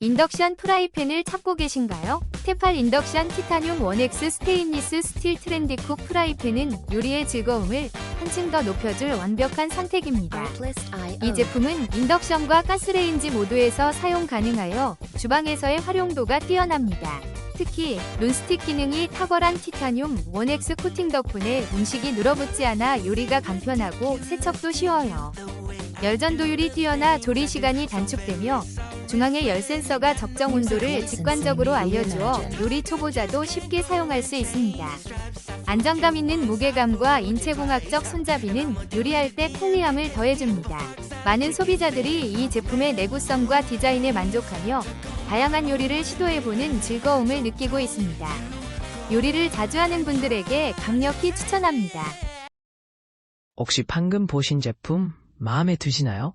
인덕션 프라이팬을 찾고 계신가요? 테팔 인덕션 티타늄 원엑스 스테인리스 스틸 트렌디쿡 프라이팬은 요리의 즐거움을 한층 더 높여줄 완벽한 선택입니다. 이 제품은 인덕션과 가스레인지 모두에서 사용 가능하여 주방에서의 활용도가 뛰어납니다. 특히 논스틱 기능이 탁월한 티타늄 원엑스 코팅 덕분에 음식이 눌어붙지 않아 요리가 간편하고 세척도 쉬워요. 열전도율이 뛰어나 조리 시간이 단축되며 중앙의 열 센서가 적정 온도를 직관적으로 알려주어 요리 초보자도 쉽게 사용할 수 있습니다. 안정감 있는 무게감과 인체공학적 손잡이는 요리할 때 편리함을 더해줍니다. 많은 소비자들이 이 제품의 내구성과 디자인에 만족하며 다양한 요리를 시도해보는 즐거움을 느끼고 있습니다. 요리를 자주 하는 분들에게 강력히 추천합니다. 혹시 방금 보신 제품 마음에 드시나요?